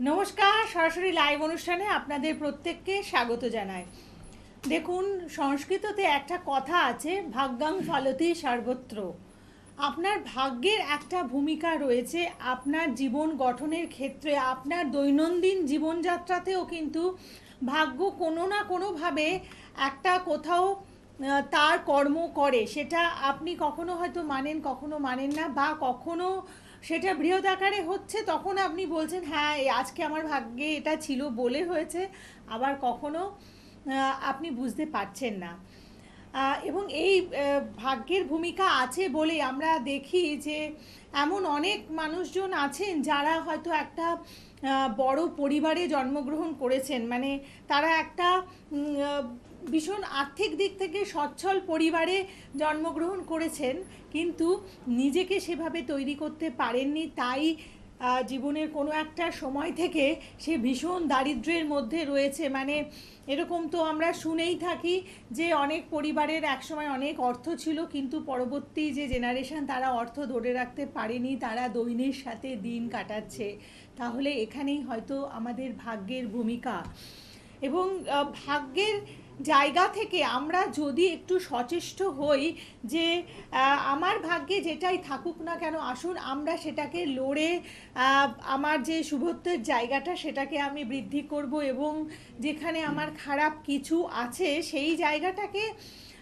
নমস্কার, সরাসরি লাইভ অনুষ্ঠানে আপনাদের প্রত্যেককে স্বাগত জানাই। দেখুন, সংস্কৃততে একটা কথা আছে, ভাগ্যাং ফলতি সর্বত্র। আপনার ভাগ্যের একটা ভূমিকা রয়েছে, আপনার জীবন গঠনের ক্ষেত্রে, আপনার দৈনন্দিন জীবনযাত্রাতেও কিন্তু ভাগ্য কোনো না কোনোভাবে একটা কোথাও তার কর্ম করে। সেটা আপনি কখনো হয়তো মানেন, কখনো মানেন না, বা কখনো সেটা বৃহৎ আকারে হচ্ছে, তখন আপনি বলছেন হ্যাঁ আজকে আমার ভাগ্যে এটা ছিল বলে হয়েছে। আবার কখনো আপনি বুঝতে পারছেন না। এবং এই ভাগ্যের ভূমিকা আছে বলে আমরা দেখি যে, এমন অনেক মানুষজন আছেন যারা হয়তো একটা বড় পরিবারে জন্মগ্রহণ করেছেন। মানে তারা একটা ভীষণ আর্থিক দিক থেকে সচ্ছল পরিবারে জন্মগ্রহণ করেছেন, কিন্তু নিজেকে সেভাবে তৈরি করতে পারেননি। তাই জীবনের কোনো একটা সময় থেকে সে ভীষণ দারিদ্র্যের মধ্যে রয়েছে। মানে এরকম তো আমরা শুনেই থাকি যে অনেক পরিবারের একসময় অনেক অর্থ ছিল, কিন্তু পরবর্তী যে জেনারেশন তারা অর্থ ধরে রাখতে পারেনি। তারা দৈনের সাথে দিন কাটাচ্ছে। তাহলে এখানেই হয়তো আমাদের ভাগ্যের ভূমিকা। এবং ভাগ্যের জায়গা থেকে আমরা যদি একটু সচেষ্ট হই যে আমার ভাগ্যে যেটাই থাকুক না কেন, আসুন আমরা সেটাকে লড়ে আমার যে শুভত্বের জায়গাটা সেটাকে আমি বৃদ্ধি করব এবং যেখানে আমার খারাপ কিছু আছে সেই জায়গাটাকে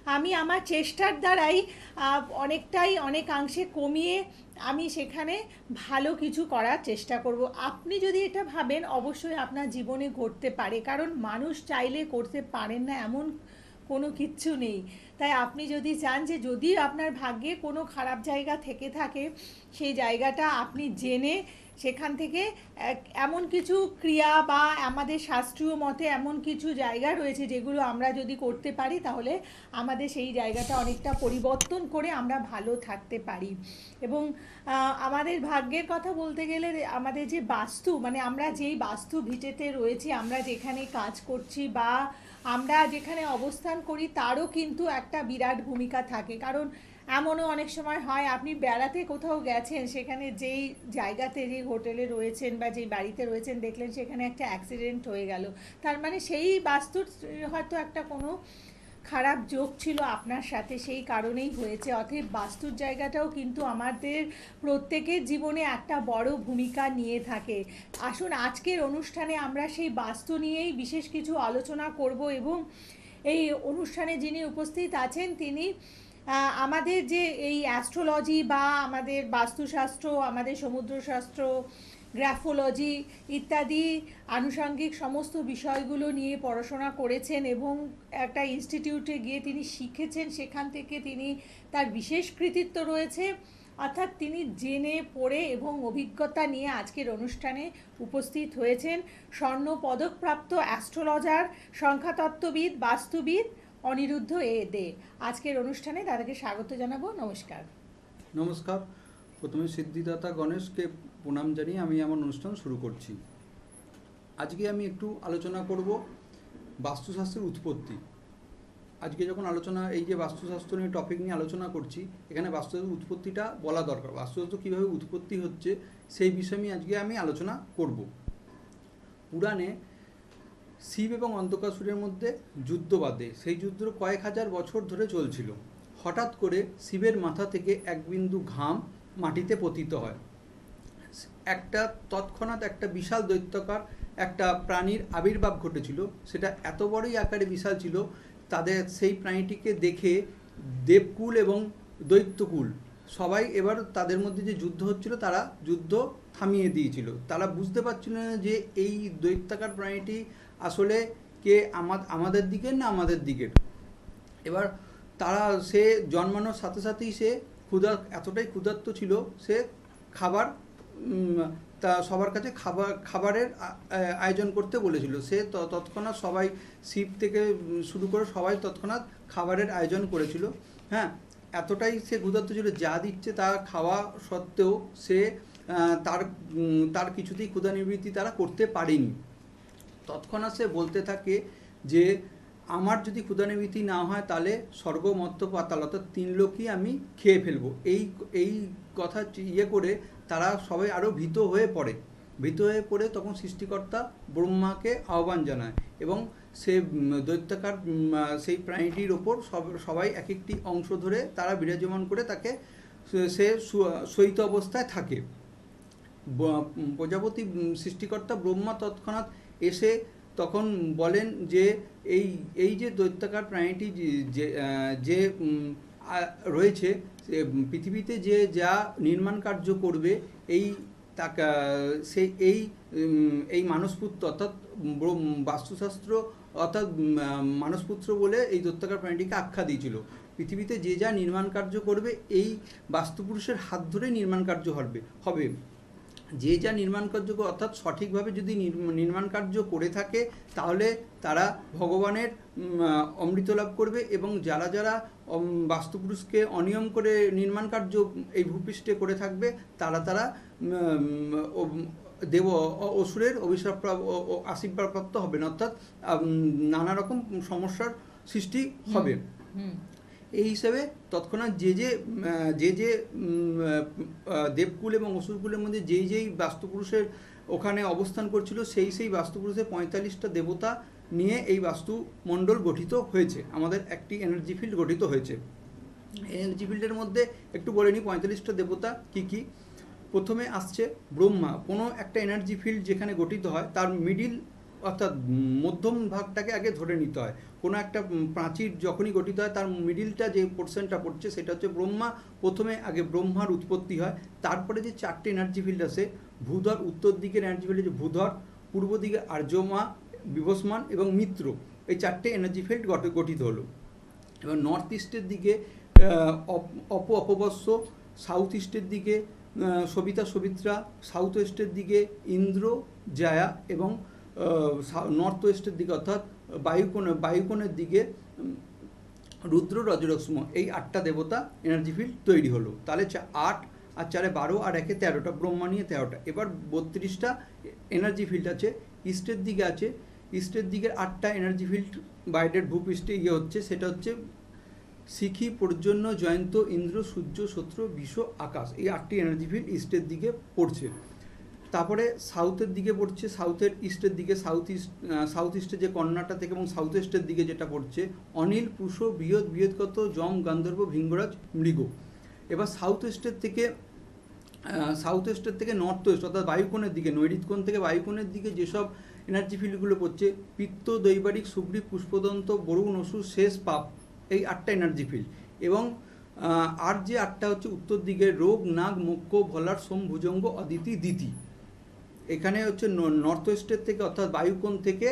আমি আমার চেষ্টার দ্বারাই অনেকটাই অনেকাংশে কমিয়ে আমি সেখানে ভালো কিছু করার চেষ্টা করব। আপনি যদি এটা ভাবেন, অবশ্যই আপনার জীবনে ঘটতে পারে। কারণ মানুষ চাইলে করতে পারেন না, এমন কোনো কিচ্ছু নেই। তাই আপনি যদি চান যে যদি আপনার ভাগ্যে কোনো খারাপ জায়গা থেকে থাকে, সেই জায়গাটা আপনি জেনে সেখান থেকে এমন কিছু ক্রিয়া বা আমাদের শাস্ত্রীয় মতে এমন কিছু জায়গা রয়েছে যেগুলো আমরা যদি করতে পারি তাহলে আমাদের সেই জায়গাটা অনেকটা পরিবর্তন করে আমরা ভালো থাকতে পারি। এবং আমাদের ভাগ্যের কথা বলতে গেলে আমাদের যে বাস্তু মানে আমরা যেই বাস্তু ভিটেতে রয়েছি, আমরা যেখানে কাজ করছি বা আমরা যেখানে অবস্থান করি, তারও কিন্তু একটা বিরাট ভূমিকা থাকে। কারণ এমনও অনেক সময় হয়, আপনি বেড়াতে কোথাও গেছেন, সেখানে যেই জায়গাতে যেই হোটেলে রয়েছেন বা যেই বাড়িতে রয়েছেন, দেখলেন সেখানে একটা অ্যাক্সিডেন্ট হয়ে গেল। তার মানে সেই বাস্তুর হয়তো একটা কোনো খারাপ যোগ ছিল আপনার সাথে, সেই কারণেই হয়েছে। অতএব বাস্তুর জায়গাটাও কিন্তু আমাদের প্রত্যেকের জীবনে একটা বড় ভূমিকা নিয়ে থাকে। আসুন, আজকের অনুষ্ঠানে আমরা সেই বাস্তু নিয়েই বিশেষ কিছু আলোচনা করব এবং এই অনুষ্ঠানে যিনি উপস্থিত আছেন, তিনি আমাদের যে এই অ্যাস্ট্রোলজি বা আমাদের বাস্তুশাস্ত্র, আমাদের সমুদ্রশাস্ত্র গ্রাফোলজি ইত্যাদি আনুষঙ্গিক সমস্ত বিষয়গুলো নিয়ে পড়াশোনা করেছেন এবং একটা ইনস্টিটিউটে গিয়ে তিনি শিখেছেন, সেখান থেকে তিনি তার বিশেষ কৃতিত্ব রয়েছে। অর্থাৎ তিনি জেনে, পড়ে এবং অভিজ্ঞতা নিয়ে আজকের অনুষ্ঠানে উপস্থিত হয়েছেন। স্বর্ণ পদকপ্রাপ্ত অ্যাস্ট্রোলজার সংখ্যাতত্ত্ববিদ, বাস্তুবিদ অনিরুদ্ধ এ দে। আজকের অনুষ্ঠানে তাদেরকে স্বাগত জানাব। নমস্কার। নমস্কার। প্রথমে সিদ্ধিদাতা গণেশকে প্রণাম জানিয়ে আমি আমার অনুষ্ঠান শুরু করছি। আজকে আমি একটু আলোচনা করব বাস্তুশাস্ত্রের উৎপত্তি। আজকে যখন আলোচনা, এই যে বাস্তুশাস্ত্র নিয়ে টপিক নিয়ে আলোচনা করছি, এখানে বাস্তুশাস্ত্রের উৎপত্তিটা বলা দরকার। বাস্তুশাস্ত্র কীভাবে উৎপত্তি হচ্ছে, সেই বিষয়ে আমি আজকে আমি আলোচনা করব। পুরাণে শিব এবং অন্তকাসুরের মধ্যে যুদ্ধ বাদে সেই যুদ্ধ কয়েক হাজার বছর ধরে চলছিল। হঠাৎ করে শিবের মাথা থেকে এক বিন্দু ঘাম মাটিতে পতিত হয়। একটা তৎক্ষণাৎ একটা বিশাল দৈত্যকার, একটা প্রাণীর আবির্ভাব ঘটেছিল। সেটা এত বড়ই আকারে বিশাল ছিল, তাদের সেই প্রাণীটিকে দেখে দেবকুল এবং দৈত্যকুল সবাই এবার তাদের মধ্যে যে যুদ্ধ হচ্ছিল, তারা যুদ্ধ থামিয়ে দিয়েছিল। তারা বুঝতে পারছিল না যে এই দৈত্যাকার প্রাণীটি আসলে কে আমা- আমাদের দিকের না আমাদের দিকের? এবার তারা সে জন্মানোর সাথে সাথেই সে ক্ষুধা, এতটাই ক্ষুধার্ত ছিল, সে খাবার তা সবার কাছে খাবার, খাবারের আয়োজন করতে বলেছিল। সে তৎক্ষণাৎ সবাই শিব থেকে শুরু করে সবাই তৎক্ষণাৎ খাবারের আয়োজন করেছিল। হ্যাঁ এতটাই সে ক্ষুধার্ত ছিল, যা দিচ্ছে তা খাওয়া সত্ত্বেও সে তার তার কিছুতেই ক্ষুধা নিবৃত্তি তারা করতে পারেনি। তৎক্ষণাৎ সে বলতে থাকে যে, আমার যদি ক্ষুদানিবৃত্তি না হয় তাহলে স্বর্গ, মত্ত, পাতাল, অর্থাৎ তিন লোকই আমি খেয়ে ফেলব। এই এই কথা ইয়ে করে তারা সবাই আরও ভীত হয়ে পড়ে। ভীত হয়ে পড়ে তখন সৃষ্টিকর্তা ব্রহ্মাকে আহ্বান জানায় এবং সে দৈত্যাকার সেই প্রাণীটির ওপর সব, সবাই এক একটি অংশ ধরে তারা বিরাজমান করে তাকে সে- সে সু- শয়িত অবস্থায় থাকে প্রজাপতি সৃষ্টিকর্তা ব্রহ্মা তৎক্ষণাৎ এসে তখন বলেন যে এই এই যে দৈত্যাকার প্রাণীটি যে- যে রয়েছে পৃথিবীতে যে যা নির্মাণ কার্য করবে, এই তাকে, সে, এই এই মানসপুত্র অর্থাৎ বাস্তুশাস্ত্র অর্থাৎ মানসপুত্র বলে এই দৈত্যাকার প্রাণীটিকে আখ্যা দিয়েছিল। পৃথিবীতে যে যা নির্মাণ কার্য করবে, এই বাস্তুপুরুষের হাত ধরে নির্মাণ কার্য হবে হবে। যে যা নির্মাণ কার্যকর অর্থাৎ সঠিকভাবে যদি নির্ম- নির্মাণ কার্য করে থাকে তাহলে তারা ভগবানের অমৃত লাভ করবে এবং যারা যারা বাস্তুপুরুষকে অনিয়ম করে নির্মাণ কার্য এই ভূপৃষ্ঠে করে থাকবে তারা তারা দেব অসুরের অভিশাপ আশীর্বাদপ্রাপ্ত হবে না অর্থাৎ নানা রকম সমস্যার সৃষ্টি হবে। এই হিসাবে তৎক্ষণাৎ যে যে যে যে দেবকুল এবং অসুরকুলের মধ্যে যেই যেই বাস্তুপুরুষের ওখানে অবস্থান করছিল, সেই সেই বাস্তুপুরুষের পঁয়তাল্লিশটা দেবতা নিয়ে এই বাস্তুমণ্ডল গঠিত হয়েছে। আমাদের একটি এনার্জি ফিল্ড গঠিত হয়েছে। এনার্জি ফিল্ডের মধ্যে একটু বলে নিই, পঁয়তাল্লিশটা দেবতা কি কি? প্রথমে আসছে ব্রহ্মা। কোনো একটা এনার্জি ফিল্ড যেখানে গঠিত হয়, তার মিডিল অর্থাৎ মধ্যম ভাগটাকে আগে ধরে নিতে হয়। কোনো একটা প্রাচীর যখনই গঠিত হয়, তার মিডিলটা যে পোর্শনটা পড়ছে, সেটা হচ্ছে ব্রহ্মা। প্রথমে আগে ব্রহ্মার উৎপত্তি হয়। তারপরে যে চারটে এনার্জি ফিল্ড আছে, ভূধর উত্তর দিকের এনার্জি ফিল্ড হচ্ছে ভূধর, পূর্ব দিকে আর্যমা, বিভসমান এবং মিত্র। এই চারটে এনার্জি ফিল্ড গঠিত হলো। এবং নর্থ ইস্টের দিকে অপ- অপ অপবস্য সাউথ ইস্টের দিকে সবিতা, সবিত্রা সাউথ ওয়েস্টের দিকে ইন্দ্র, জায়া এবং নর্থ ওয়েস্টের দিকে অর্থাৎ বায়ুকোণ, বায়ুকোণের দিকে রুদ্র রজরক্ষ্ম এই আটটা দেবতা এনার্জি ফিল্ড তৈরি হলো। তাহলে আট আর চারে বারো আর একে তেরোটা, ব্রহ্মা নিয়ে তেরোটা। এবার বত্রিশটা এনার্জি ফিল্ড আছে ইস্টের দিকে আছে ইস্টের দিকের আটটা এনার্জি ফিল্ড বাইরের ভূপৃষ্ঠে ইয়ে হচ্ছে, সেটা হচ্ছে শিখি পর্জন্য জয়ন্ত, ইন্দ্র, সূর্য, শত্রু বিশ্ব আকাশ। এই আটটি এনার্জি ফিল্ড ইস্টের দিকে পড়ছে। তারপরে সাউথের দিকে পড়ছে সাউথের ইস্টের দিকে সাউথ ইস্ট সাউথ ইস্টে যে কর্ণাটা থেকে এবং সাউথ ইস্টের দিকে যেটা পড়ছে, অনিল পুষ বৃহৎ বৃহৎগত যম, গান্ধর্ব, ভিঙ্গরাজ, মৃগ। এবার সাউথ ওয়েস্টের থেকে সাউথ ওয়েস্টের থেকে নর্থ ওয়েস্ট অর্থাৎ বায়ুকোণের দিকে নৈরিতকোণ থেকে বায়ুকোণের দিকে যেসব এনার্জি ফিল্ডগুলো পড়ছে, পিত্ত, দৈবারিক সুগ্রীব পুষ্পদন্ত, বরুণ, অসুর, শেষ পাপ, এই আটটা এনার্জি ফিল্ড এবং আর যে আটটা হচ্ছে উত্তর দিকে, রোগ, নাগ মুখ্য ভলার, সোম, ভুজঙ্গ, অদিতি, দিতি। এখানে হচ্ছে নর্থ ওয়েস্টের থেকে অর্থাৎ বায়ুকোণ থেকে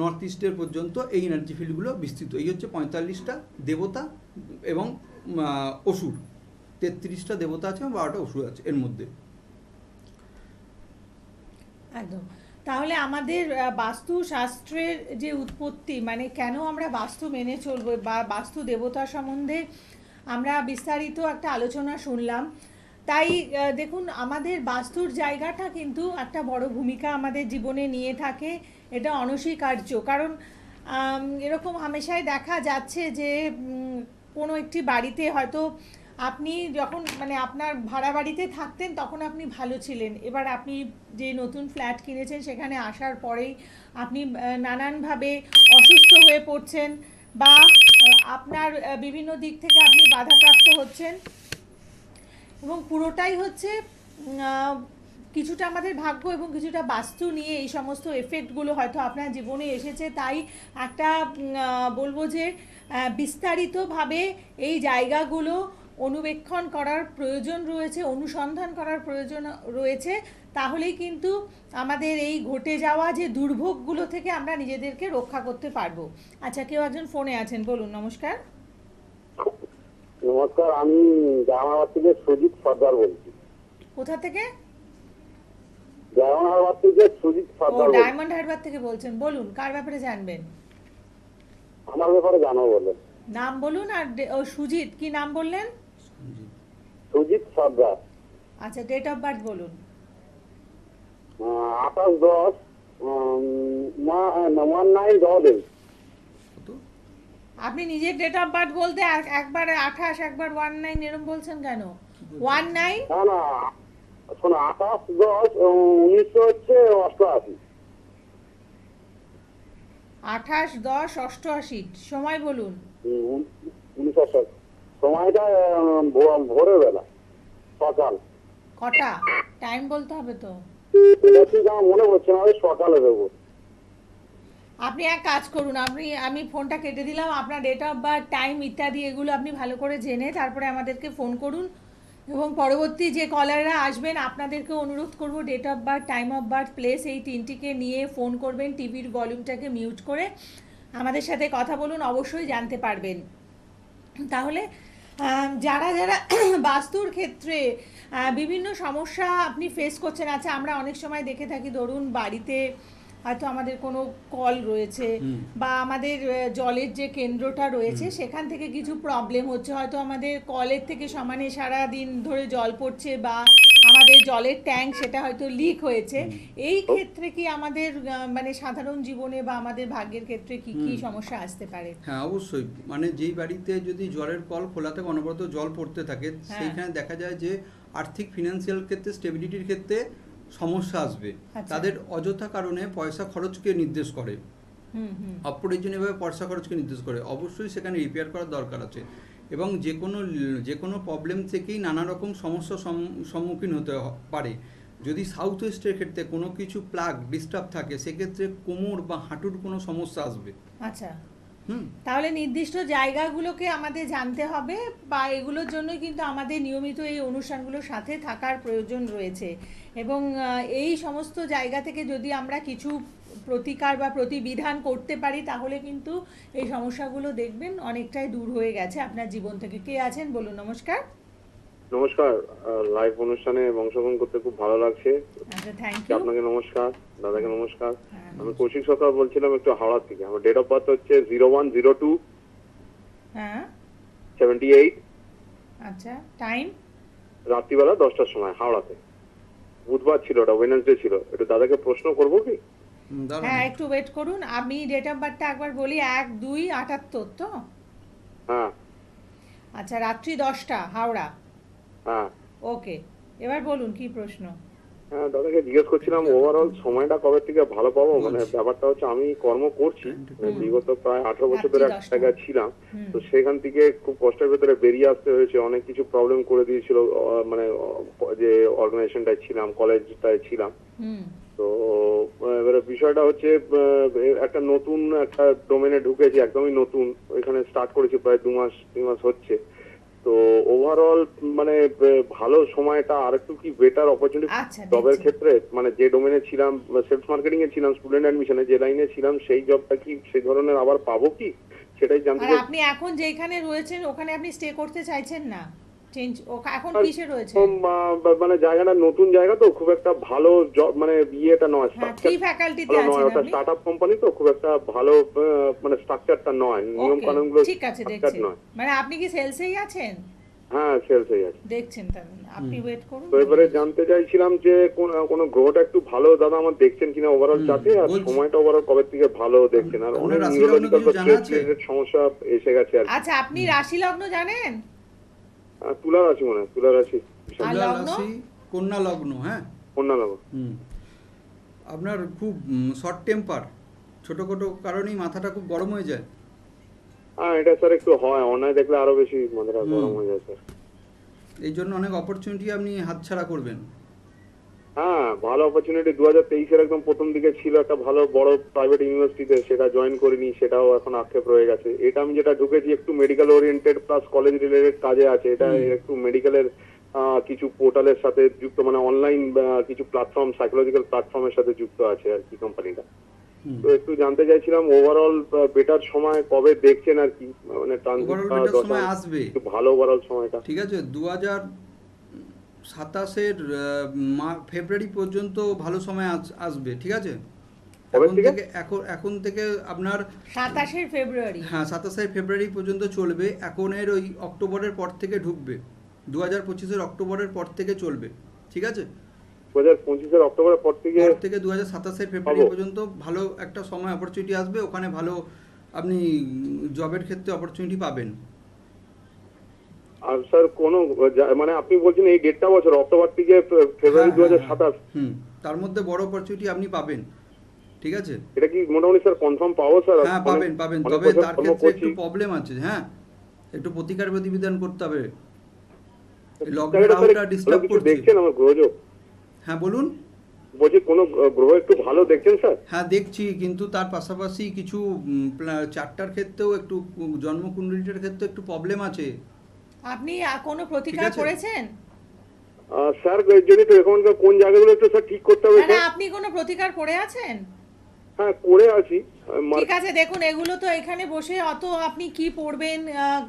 নর্থ ইস্টের পর্যন্ত এই এনার্জি ফিল্ডগুলো বিস্তৃত। এই হচ্ছে পঁয়তাল্লিশটা দেবতা এবং অসুর। তেত্রিশটা দেবতা আছে এবং বারোটা অসুর আছে এর মধ্যে। একদম। তাহলে আমাদের বাস্তুশাস্ত্রের যে উৎপত্তি মানে কেন আমরা বাস্তু মেনে চলবো বা বাস্তু দেবতা সম্বন্ধে আমরা বিস্তারিত একটা আলোচনা শুনলাম। তাই দেখুন, আমাদের বাস্তুর জায়গাটা কিন্তু একটা বড় ভূমিকা আমাদের জীবনে নিয়ে থাকে। এটা অনস্বীকার্য। কারণ এরকম হামেশাই দেখা যাচ্ছে যে কোনো একটি বাড়িতে হয়তো আপনি যখন মানে আপনার ভাড়া বাড়িতে থাকতেন, তখন আপনি ভালো ছিলেন। এবার আপনি যে নতুন ফ্ল্যাট কিনেছেন, সেখানে আসার পরেই আপনি নানানভাবে অসুস্থ হয়ে পড়ছেন বা আপনার বিভিন্ন দিক থেকে আপনি বাধাপ্রাপ্ত হচ্ছেন। এবং পুরোটাই হচ্ছে কিছুটা আমাদের ভাগ্য এবং কিছুটা বাস্তু নিয়ে এই সমস্ত এফেক্টগুলো হয়তো আপনার জীবনে এসেছে। তাই একটা বলব যে বিস্তারিতভাবে এই জায়গাগুলো অনুবেক্ষণ করার প্রয়োজন রয়েছে, অনুসন্ধান করার প্রয়োজন রয়েছে। তাহলেই কিন্তু আমাদের এই ঘটে যাওয়া যে দুর্ভোগগুলো থেকে আমরা নিজেদেরকে রক্ষা করতে পারব। আচ্ছা কেউ একজন ফোনে আছেন, বলুন, নমস্কার। নমস্কার আমি জামানাবাদ থেকে সুজিত সর্দার বলছি। কোথা থেকে? জামানাবাদ থেকে সুজিত সর্দার বলছি। ডায়মন্ড হারবার থেকে বলছেন। বলুন কার ব্যাপারে জানবেন? আমার ব্যাপারে জানো বললেন নাম বলুন আর ও সুজিত কি নাম বললেন? সুজিত সর্দার। আচ্ছা ডেট অফ বার্থ বলুন। আঠাশ দশ নাইন ডবল এইট আপনি নিজের ডেট অফ বার্থ বলতে একবার আঠাশ একবার ওয়ান নাইন এরম বলছেন কেন? ওয়ান নাইন শোন আঠাশ দশ উনিশশো হচ্ছে অষ্টআশি। আঠাশ দশ অষ্টআশি। সময় বলুন। সময়টা ভোরের বেলা সকাল। কটা? টাইম বলতে হবে তো। মনে হচ্ছে না সকালে দেবো। আপনি এক কাজ করুন, আপনি, আমি ফোনটা কেটে দিলাম, আপনার ডেট অফ বার্থ টাইম ইত্যাদি, এগুলো আপনি ভালো করে জেনে তারপরে আমাদেরকে ফোন করুন এবং পরবর্তী যে কলাররা আসবেন, আপনাদেরকে অনুরোধ করব date of birth time of birth place এই তিনটিকে নিয়ে ফোন করবেন টিভির ভলিউমটাকে মিউট করে আমাদের সাথে কথা বলুন, অবশ্যই জানতে পারবেন। তাহলে যারা যারা বাস্তুর ক্ষেত্রে বিভিন্ন সমস্যা আপনি ফেস করছেন আচ্ছা আমরা অনেক সময় দেখে থাকি, ধরুন বাড়িতে হয়তো আমাদের কোনো কল রয়েছে বা আমাদের জলের যে কেন্দ্রটা রয়েছে সেখান থেকে কিছু প্রবলেম হচ্ছে। হয়তো আমাদের কলের থেকে সমানে সারা দিন ধরে জল পড়ছে বা আমাদের জলের ট্যাঙ্ক সেটা হয়তো লিক হয়েছে। এই ক্ষেত্রে কি আমাদের মানে সাধারণ জীবনে বা আমাদের ভাগ্যের ক্ষেত্রে কি কি সমস্যা আসতে পারে? হ্যাঁ অবশ্যই। মানে যেই বাড়িতে যদি জলের কল খোলা থাকে অনবরত জল পড়তে থাকে হ্যাঁ। সেইখানে দেখা যায় যে আর্থিক ফিনান্সিয়াল ক্ষেত্রে স্টেবিলিটির ক্ষেত্রে সমস্যা আসবে। আচ্ছা। তাদের অযথা কারণে পয়সা খরচকে নির্দেশ করে। অপ্রয়োজনীয়ভাবে পয়সা খরচকে নির্দেশ করে। অবশ্যই সেখানে রিপেয়ার করার দরকার আছে। এবং যে কোনো যে কোনো প্রবলেম থেকেই নানা রকম সমস্যার সম- সম্মুখীন হতে পারে। যদি সাউথ ওয়েস্টের ক্ষেত্রে কোনো কিছু প্লাগ ডিস্টার্ব থাকে সেক্ষেত্রে কোমর বা হাঁটুর কোনো সমস্যা আসবে। আচ্ছা। তাহলে নির্দিষ্ট জায়গাগুলোকে আমাদের জানতে হবে বা এগুলোর জন্য কিন্তু আমাদের নিয়মিত এই অনুষ্ঠানগুলোর সাথে থাকার প্রয়োজন রয়েছে। এবং এই সমস্ত জায়গা থেকে যদি আমরা কিছু প্রতিকার বা প্রতিবিধান করতে পারি, তাহলে কিন্তু এই সমস্যাগুলো দেখবেন অনেকটাই দূর হয়ে গেছে। আপনার জীবন থেকে কে আছেন? বলুন, নমস্কার। নমস্কার লাইভ অনুষ্ঠানে অংশগ্রহণ করতে খুব ভালো লাগছে। আচ্ছা থ্যাংক ইউ আপনাকে নমস্কার দাদাকে নমস্কার। হ্যাঁ, আমি কৌশিক সরকার বলছিলাম একটু হাওড়া থেকে আমার ডেট অফ বার্থ হচ্ছে জিরো ওয়ান জিরো টু হ্যাঁ। সেভেন্টি এইট আচ্ছা টাইম রাত্রিবেলা দশটার সময় হাওড়াতে। বুধবার ছিল ওটা ওয়েনেসডে ছিল। একটু দাদাকে প্রশ্ন করব কি? হ্যাঁ একটু ওয়েট করুন। আমি ডেট অফ বার্থটা একবার বলি এক দুই আটাত্তর তো? হ্যাঁ। আচ্ছা রাত্রি দশটা হাওড়া। ওকে এবার বলুন কি প্রশ্ন? হ্যাঁ দাদাকে জিজ্ঞেস করছিলাম ওভারঅল সময়টা কবে থেকে ভালো পাবো? মানে ব্যাপারটা হচ্ছে আমি কর্ম করছি মানে বিগত প্রায় আঠারো বছর ধরে এক জায়গায় ছিলাম। তো সেখান থেকে খুব কষ্টের ভেতরে বেরিয়ে আসতে হয়েছে অনেক কিছু প্রবলেম করে দিয়েছিল মানে যে অর্গানাইজেশনটায় ছিলাম কলেজটায় ছিলাম। তো এবারে বিষয়টা হচ্ছে আহ, একটা নতুন একটা ডোমেনে ঢুকেছি একদমই নতুন। ওইখানে স্টার্ট করেছি প্রায় দু মাস তিন মাস হচ্ছে। তো ওভারঅল মানে ভালো সময়টা আর একটু কি বেটার অপরচুনিটি জবের ক্ষেত্রে মানে যে ডোমেনে ছিলাম সেলস মার্কেটিং এ ছিলাম স্টুডেন্ট অ্যাডমিশনে যে লাইনে ছিলাম সেই জবটা কি সেই ধরনের আবার পাবো কি? সেটাই জানতে চাই। আপনি এখন যেখানে রয়েছেন ওখানে আপনি স্টে করতে চাইছেন না? চেঞ্জ এখন কিসে রয়েছে? মানে জায়গাটা নতুন জায়গা তো খুব একটা ভালো মানে ইয়েটা নয় হ্যাঁ ফ্যাকাল্টিতে ভালো ওটা আপনি? কোম্পানি তো খুব একটা ভালো মানে স্ট্রাকচারটা নয় নিয়ম কানুনগুলো ঠিক আছে দেখছি। মানে আপনি কি সেলসেই আছেন? হ্যাঁ সেলসেই আছে। দেখছেন তাহলে আপনি ওয়েট করুন তো এবারে জানতে চাইছিলাম যে কোন কোন গ্রহটা একটু ভালো দাদা আমার দেখছেন কিনা ওভারঅল হুম, আর সময়টা ওভারঅল কবে থেকে ভালো দেখছেন? আর অনেক নিউরোলজিক্যাল সমস্যা এসে গেছে আর আচ্ছা আপনি রাশি লগ্ন জানেন? তুলা রাশি মনে হয় তুলা রাশি। তুলা রাশি কন্যা লগ্ন হ্যাঁ? কন্যা লগ্ন। হুম। আপনার খুব শর্ট টেম্পার ছোটখাটো কারণেই মাথাটা খুব গরম হয়ে যায়। হ্যাঁ এটা স্যার একটু হয় অন্যায় দেখলে আরও বেশি মাথাটা গরম হয়ে যায় স্যার এই জন্য অনেক অপরচুনিটি আপনি হাতছাড়া করবেন। হ্যাঁ ভালো অপরচুনিটি দু হাজার তেইশের একদম প্রথম দিকে ছিল একটা ভালো বড় প্রাইভেট ইউনিভার্সিটিতে সেটা জয়েন করিনি সেটাও এখন আক্ষেপ রয়ে গেছে। এটা আমি যেটা ঢুকেছি একটু medical oriented plus college related কাজে আছে। এটা একটু মেডিকেলের কিছু পোর্টালের সাথে যুক্ত মানে অনলাইন কিছু প্ল্যাটফর্ম সাইকোলজিক্যাল প্ল্যাটফর্মের সাথে যুক্ত আছে আর কি কোম্পানিটা তো একটু জানতে চাইছিলাম ওভারঅল বেটার সময় কবে দেখছেন আর কি? মানে ট্রানজিট আসবে। একটু ভালো ওভারঅল সময়টা। ঠিক আছে দু হাজার সাতাশের ফেব্রুয়ারি পর্যন্ত ভালো সময় আস- আসবে ঠিক আছে? এখন থেকে? এখন এখন থেকে আপনার সাতাশের ফেব্রুয়ারি। হ্যাঁ সাতাশে ফেব্রুয়ারি পর্যন্ত চলবে এখনের ওই অক্টোবরের পর থেকে ঢুকবে দু হাজার পঁচিশের অক্টোবরের পর থেকে চলবে ঠিক আছে? দু হাজার পঁচিশের অক্টোবরের পর থেকে পর থেকে দু হাজার সাতাশে ফেব্রুয়ারি পর্যন্ত ভালো একটা সময় অপরচুনিটি আসবে ওখানে ভালো আপনি জবের ক্ষেত্রে অপরচুনিটি পাবেন। আর স্যার কোনো মানে আপনি বলছেন এই দেড়টা বছর অক্টোবর থেকে ফেব্রুয়ারি হ্যাঁ, দু হাজার হ্যাঁ, সাতাশ। তার মধ্যে বড় অপরচুনিটি আপনি পাবেন ঠিক আছে? এটা কি মোটামুটি স্যার কনফার্ম পাবো স্যার? হ্যাঁ পাবেন পাবেন তবে তার ক্ষেত্রে একটু প্রবলেম আছে হ্যাঁ? একটু প্রতিকার প্রতিবিধান করতে হবে। রাহুটা ডিস্টার্ব করছে। দেখছেন আমার গ্রহযোগ? হ্যাঁ বলুন। বলছি কোনো গ্রহ একটু ভালো দেখছেন স্যার? হ্যাঁ দেখছি কিন্তু তার পাশাপাশি কিছু চারটার ক্ষেত্রেও একটু জন্মকুণ্ডলীটার ক্ষেত্রে একটু প্রবলেম আছে। আপনি কোনো প্রতিকার করেছেন? স্যার যদি একটু এখনকার কোন জায়গাগুলো একটু স্যার ঠিক করতে হবে না আপনি কোনো প্রতিকার করে আছেন? হ্যাঁ করে আছি। ঠিক আছে দেখুন এগুলো তো এখানে বসে অত আপনি কি পড়বেন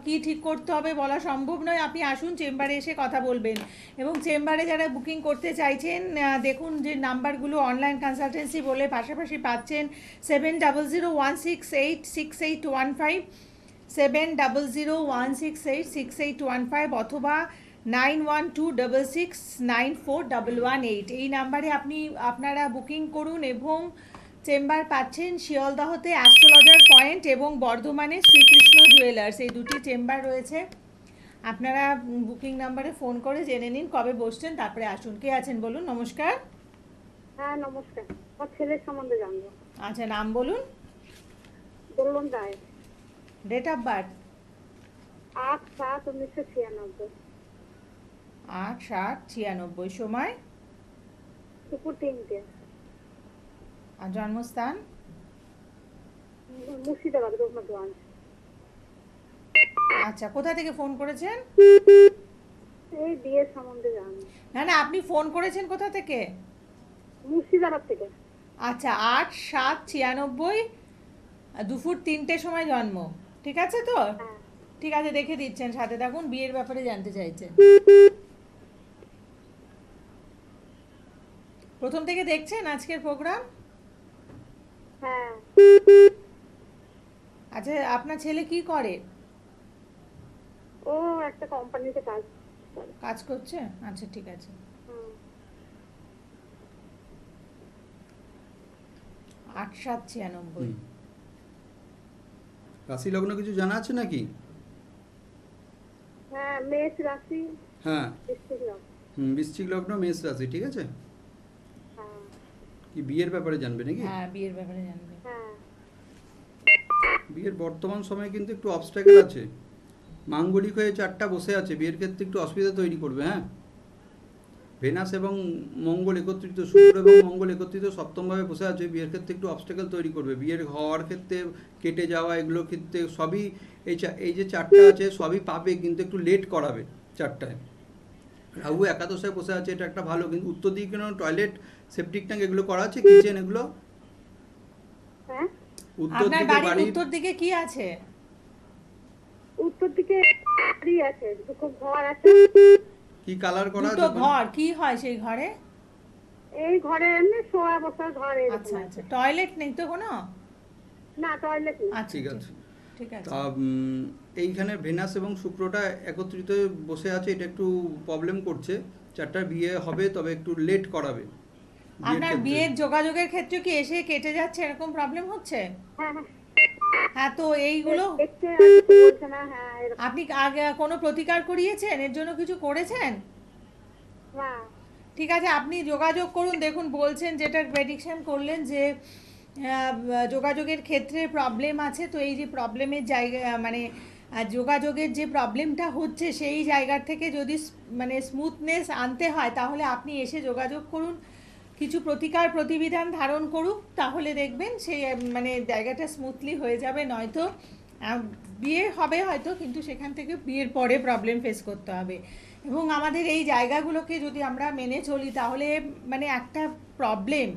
কি ঠিক করতে হবে বলা সম্ভব নয়। আপনি আসুন চেম্বারে এসে কথা বলবেন। এবং চেম্বারে যারা বুকিং করতে চাইছেন দেখুন যে নাম্বারগুলো অনলাইন কনসালটেন্সি বলে পাশাপাশি পাচ্ছেন seven double zero one six eight six eight one five. Seven double zero one six eight six eight one five অথবা nine one two double six nine four double one eight এই নাম্বারে আপনি আপনারা booking করুন এবং chamber পাচ্ছেন শিয়ালদহতে astrologer point এবং বর্ধমানে শ্রীকৃষ্ণ জুয়েলার্স এই দুটি চেম্বার রয়েছে। আপনারা বুকিং নাম্বারে ফোন করে জেনে নিন কবে বসছেন তারপরে আসুন। কে আছেন বলুন নমস্কার। হ্যাঁ নমস্কার। আমার ছেলের সম্বন্ধে জানব। আচ্ছা নাম বলুন। বললাম রায়। ডেট অফ বার্থ আট সাত উনিশশো ছিয়ানব্বই। আট ষাট ছিয়ানব্বই সময়? দুপুর তিনটে। আর জন্মস্থান? মুর্শিদাবাদ রঘুনাথগঞ্জ আচ্ছা কোথা থেকে ফোন করেছেন? এই বিয়ের সম্বন্ধে জানব না না আপনি ফোন করেছেন কোথা থেকে? মুর্শিদাবাদ থেকে। আচ্ছা আট সাত ছিয়ানব্বই দুপুর তিনটের সময় জন্ম। ঠিক আছে তো? হ্যাঁ ঠিক আছে দেখে দিচ্ছেন সাথে থাকুন বিয়ের ব্যাপারে জানতে চাইছেন। প্রথম থেকে দেখছেন আজকের প্রোগ্রাম? হ্যাঁ। আচ্ছা আপনার ছেলে কি করে? ও একটা কোম্পানিতে কাজ কাজ করছে? আচ্ছা ঠিক আছে। আট সাত ছিয়ানব্বই। রাশি লগ্ন কিছু জানা আছে নাকি? হ্যাঁ মেষ রাশি। হ্যাঁ। বৃশ্চিক হুম বৃশ্চিক লগ্ন মেষ রাশি ঠিক আছে? হ্যাঁ। কি বিয়ের ব্যাপারে জানবে নাকি? হ্যাঁ বিয়ের ব্যাপারে জানবে। হ্যাঁ। বিয়ের বর্তমান সময়ে কিন্তু একটু অবস্ট্যাকেল আছে। মাঙ্গলিক হয়ে চারটা বসে আছে বিয়ের ক্ষেত্রে একটু অসুবিধা তৈরি করবে হ্যাঁ? ভেনাস এবং মঙ্গল একত্রিত শুক্র এবং মঙ্গল একত্রিত সপ্তমভাবে বসে আছে বিয়ের ক্ষেত্রে একটু অবস্ট্যাকেল তৈরি করবে। বিয়ের হওয়ার ক্ষেত্রে কেটে যাওয়া এগুলোর ক্ষেত্রে সবই এই এই যে চারটা আছে সবই পাবে কিন্তু একটু লেট করাবে চারটায়। রাহু একাদশে বসে আছে এটা একটা ভালো কিন্তু উত্তর দিকে কোনো টয়লেট সেপটিক ট্যাঙ্ক এগুলো করা আছে কিচেন এগুলো? হ্যাঁ? উত্তর দিকে বাড়ির বাড়ির উত্তর দিকে কি আছে? উত্তর দিকে বাড়ি আছে দুটো ঘর আছে। কি কালার করা দুটো ঘর কি হয় সেই ঘরে? এই ঘরে এমনি শোয়া বসার ঘর আচ্ছা আচ্ছা। টয়লেট নেই তো কোনো? না টয়লেট নেই। আচ্ছা ঠিক ঠিক আছে। ঠিক আছে এইখানে ভেনাস এবং শুক্রটা একত্রিত বসে আছে এটা একটু প্রবলেম করছে। চারটার বিয়ে হবে তবে একটু লেট করাবে। আপনার ক্ষেত্রে। বিয়ের যোগাযোগের ক্ষেত্রে কি এসে কেটে যাচ্ছে এরকম প্রবলেম হচ্ছে? হ্যাঁ। হ্যাঁ তো এইগুলো? হ্যাঁ আপনি আগে কোনো প্রতিকার করিয়েছেন? এর জন্য কিছু করেছেন? ঠিক আছে আপনি যোগাযোগ করুন। দেখুন বলছেন যেটা প্রেডিকশন করলেন যে যোগাযোগের ক্ষেত্রে প্রবলেম আছে তো এই যে প্রবলেমের জায়গা মানে যোগাযোগের যে প্রবলেমটা হচ্ছে সেই জায়গার থেকে যদি মানে স্মুথনেস আনতে হয় তাহলে আপনি এসে যোগাযোগ করুন। কিছু প্রতিকার প্রতিবিধান ধারণ করুক, তাহলে দেখবেন সেই মানে জায়গাটা স্মুথলি হয়ে যাবে। নয়তো বিয়ে হবে হয়তো, কিন্তু সেখান থেকে বিয়ের পরে প্রবলেম ফেস করতে হবে। এবং আমাদের এই জায়গাগুলোকে যদি আমরা মেনে চলি, তাহলে মানে একটা প্রবলেম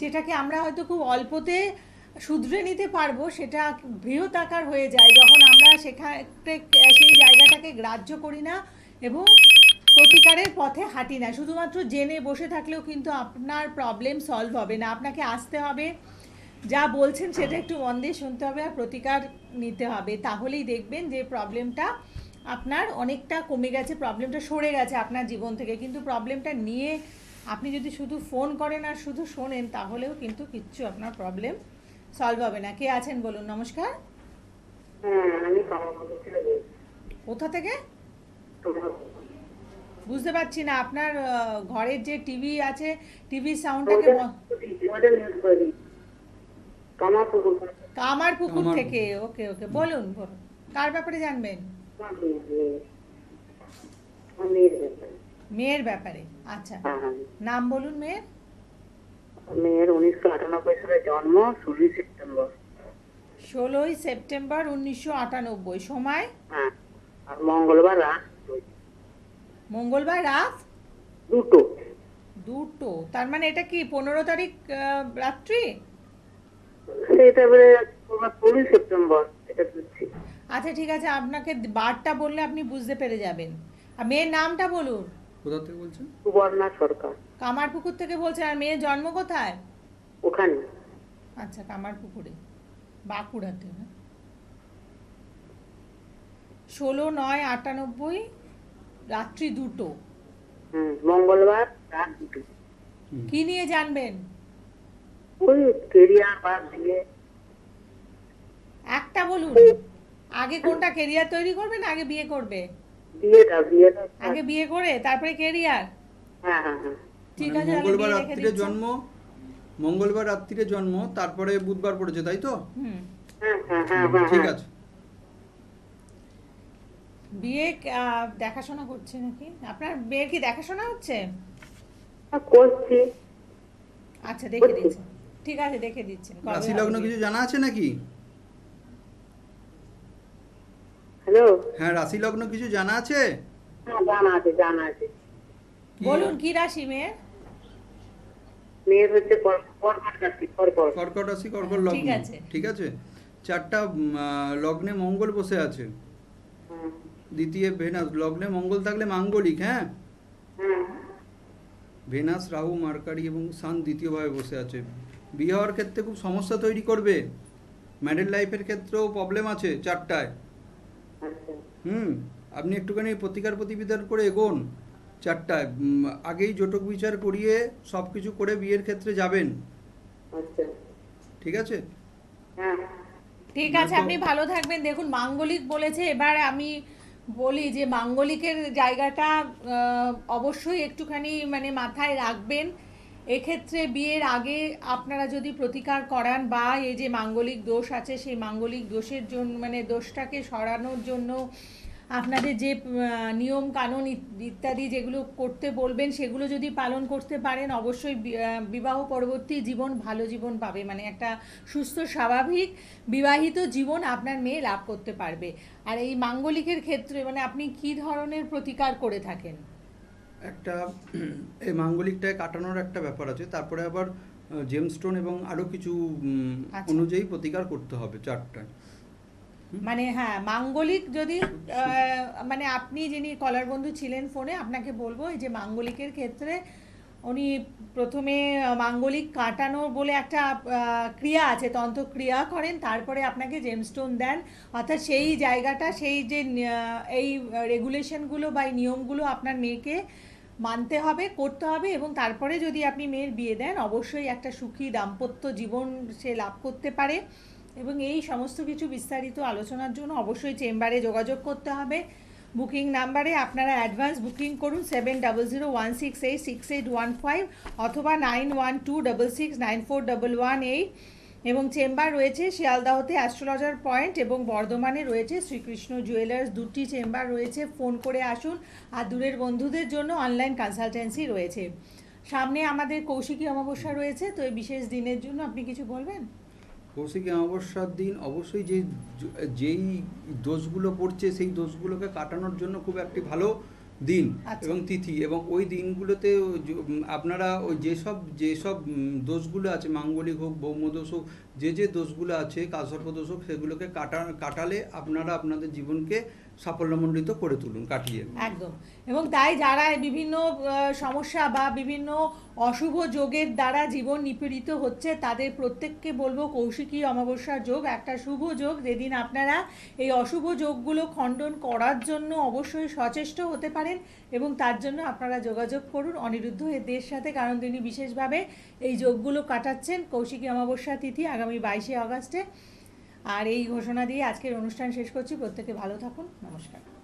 যেটাকে আমরা হয়তো খুব অল্পতে শুধরে নিতে পারব, সেটা বৃহৎ আকার হয়ে যায়। যখন আমরা সেখানে, সেই জায়গাটাকে গ্রাহ্য করি না, এবং প্রতিকারের পথে হাঁটি না। শুধুমাত্র জেনে বসে থাকলেও কিন্তু আপনার প্রবলেম সলভ হবে না। আপনাকে আসতে হবে। যা বলছেন সেটা একটু মন দিয়ে শুনতে হবে আর প্রতিকার নিতে হবে। তাহলেই দেখবেন যে প্রবলেমটা আপনার অনেকটা কমে গেছে প্রবলেমটা সরে গেছে আপনার জীবন থেকে। কিন্তু প্রবলেমটা নিয়ে আপনি যদি শুধু ফোন করেন আর শুধু শোনেন তাহলেও কিন্তু কিচ্ছু আপনার প্রবলেম সলভ হবে না। কে আছেন বলুন? নমস্কার। হ্যাঁ কোথা থেকে? বুঝতে পারছি না আপনার ঘরের যে টিভি আছে টিভি সাউন্ডটাকে কামার পুকুর কামার পুকুর থেকে ওকে ওকে বলুন বলুন কার ব্যাপারে জানবেন? মেয়ের ব্যাপারে। আচ্ছা হ্যাঁ হ্যাঁ। নাম বলুন মেয়ের। মেয়ের উনিশশো আটানব্বই সালে জন্ম ষোলোই সেপ্টেম্বর। ষোলোই সেপ্টেম্বর উনিশশো আটানব্বই সময়? হ্যাঁ আর মঙ্গলবার রাত মঙ্গলবার রাত? দুটো। দুটো। তার মানে এটা কি পনেরো তারিখ রাত্রি? ষোলোই সেপ্টেম্বর এটা আচ্ছা ঠিক আছে আপনাকে বারটা বললে আপনি বুঝতে পেরে যাবেন। আর মেয়ের নামটা বলুন। কোথা থেকে বলছেন? মানে- সুবর্ণা সরকার। কামারপুকুর থেকে বলছেন। আর মেয়ের জন্ম কোথায়? ওখানে। আচ্ছা কামারপুকুরে। বাঁকুড়াতে না? ষোলো নয় আটানব্বই রাত্রি দুটো। মঙ্গলবার রাত দুটো। কি নিয়ে জানবেন? ওই কেরিয়ার বাদ দিয়ে একটা বলুন আগে কোনটা কেরিয়ার তৈরি করবেন আগে বিয়ে করবে? বিয়েটা বিয়েটা। আগে বিয়ে করে তারপরে কেরিয়ার? হ্যাঁ হ্যাঁ হ্যাঁ। ঠিক মানে আছে মঙ্গলবার রাত্রিরে জন্ম মঙ্গলবার রাত্রিরে জন্ম তারপরে বুধবার পড়েছে তাই তো? হুম। হ্যাঁ হ্যাঁ ঠিক। আছে। বিয়ে দেখাশোনা করছে নাকি? আপনার মেয়ের কি দেখাশোনা হচ্ছে? হ্যাঁ, করছি। আচ্ছা দেখে। দিচ্ছেন। ঠিক আছে দেখে দিচ্ছেন। রাশি লগ্ন কিছু জানা আছে নাকি? হ্যালো? হ্যাঁ রাশি লগ্ন কিছু জানা আছে? হ্যাঁ জানা আছে জানা আছে। বলুন কি রাশি মেয়ের? মেয়ের হচ্ছে কর্কট রাশি কর্কট। কর্কট রাশি কর্কট ঠিক লগ্ন আছে। ঠিক আছে? চারটা লগ্নে মঙ্গল বসে আছে। দ্বিতীয় ভেনাস লগ্নে মঙ্গল থাকলে মাঙ্গলিক হ্যাঁ? ভেনাস রাহু মার্কারি এবং সান দ্বিতীয়ভাবে বসে আছে। বিয়ে হওয়ার ক্ষেত্রে খুব সমস্যা তৈরি করবে। ম্যারিড লাইফের ক্ষেত্রেও প্রবলেম আছে চারটায়। আচ্ছা। হুম আপনি একটুখানি প্রতিকার প্রতিবিধান করে এগোন চারটায়। আগেই জটক বিচার করিয়ে সব কিছু করে বিয়ের ক্ষেত্রে যাবেন। আচ্ছা। ঠিক আছে? ঠিক আছে আপনি ভালো থাকবেন। দেখুন মাঙ্গলিক বলেছে এবার আমি বলি যে মাঙ্গলিকের জায়গাটা অবশ্যই একটুখানি মানে মাথায় রাখবেন। এক্ষেত্রে বিয়ের আগে আপনারা যদি প্রতিকার করান বা এই যে মাঙ্গলিক দোষ আছে, সেই মাঙ্গলিক দোষের জন্য মানে দোষটাকে সরানোর জন্য আপনাদের যে নিয়ম কানুন ইত্যাদি যেগুলো করতে বলবেন সেগুলো যদি পালন করতে পারেন অবশ্যই বিবাহ পরবর্তী জীবন ভালো জীবন পাবে। মানে একটা সুস্থ স্বাভাবিক বিবাহিত জীবন আপনার মেয়ে লাভ করতে পারবে। আর এই মাঙ্গলিকের ক্ষেত্রে মানে আপনি কি ধরনের প্রতিকার করে থাকেন? একটা এই মাঙ্গলিকটায় কাটানোর একটা ব্যাপার আছে। তারপরে আবার জেমস্টোন এবং আরও কিছু আচ্ছা। অনুযায়ী প্রতিকার করতে হবে চারটায়। মানে হ্যাঁ মাঙ্গলিক যদি মানে আপনি যিনি কলার বন্ধু ছিলেন ফোনে, আপনাকে বলব এই যে মাঙ্গলিকের ক্ষেত্রে উনি প্রথমে মাঙ্গলিক কাটানো বলে একটা ক্রিয়া আছে তন্ত্র ক্রিয়া করেন, তারপরে আপনাকে জেমস্টোন দেন। অর্থাৎ সেই জায়গাটা, সেই যে এই রেগুলেশনগুলো বা নিয়মগুলো আপনার মেয়েকে মানতে হবে, করতে হবে এবং তারপরে যদি আপনি মেয়ের বিয়ে দেন, অবশ্যই একটা সুখী দাম্পত্য জীবন সে লাভ করতে পারে। এবং এই সমস্ত কিছু বিস্তারিত আলোচনার জন্য অবশ্যই চেম্বারে যোগাযোগ করতে হবে। বুকিং নাম্বারে আপনারা অ্যাডভান্স বুকিং করুন seven double zero one six eight six eight one five অথবা nine one two double six nine four double one eight এবং চেম্বার রয়েছে শিয়ালদাহতে অ্যাস্ট্রোলজার পয়েন্ট এবং বর্ধমানে রয়েছে শ্রীকৃষ্ণ জুয়েলার্স। দুটি চেম্বার রয়েছে, ফোন করে আসুন। আর দূরের বন্ধুদের জন্য অনলাইন কনসালটেন্সি রয়েছে। সামনে আমাদের কৌশিকী অমাবস্যা রয়েছে, তো এই বিশেষ দিনের জন্য আপনি কিছু বলবেন? কৌশিকী অমাবস্যার দিন অবশ্যই যে যেই দোষগুলো পড়ছে সেই দোষগুলোকে কাটানোর জন্য খুব একটি ভালো দিন আচ্ছা। এবং তিথি এবং ওই দিনগুলোতে আপনারা ওই যেসব যেসব দোষগুলো আছে মাঙ্গলিক হোক বৌম দোষ হোক যে যে দোষগুলো আছে কালসর্প দোষ হোক সেগুলোকে কাটা কাটালে আপনারা আপনাদের জীবনকে সাফল্যমণ্ডিত করে তুলুন, কাটিয়ে একদম। এবং তাই যারা বিভিন্ন সমস্যা বা বিভিন্ন অশুভ যোগের দ্বারা জীবন নিপীড়িত হচ্ছে, তাদের প্রত্যেককে বলব কৌশিকী অমাবস্যা যোগ, একটা শুভ যোগ। যেদিন আপনারা এই অশুভ যোগগুলো খণ্ডন করার জন্য অবশ্যই সচেষ্ট হতে পারেন এবং তার জন্য আপনারা যোগাযোগ করুন। অনিরুদ্ধ এদের সাথে কারণ তিনি বিশেষভাবে এই যোগগুলো কাটাচ্ছেন। কৌশিকী অমাবস্যা তিথি আগামী বাইশে আগস্টে। আর এই ঘোষণা দিয়ে আজকের অনুষ্ঠান শেষ করছি। প্রত্যেকে ভালো থাকুন। নমস্কার।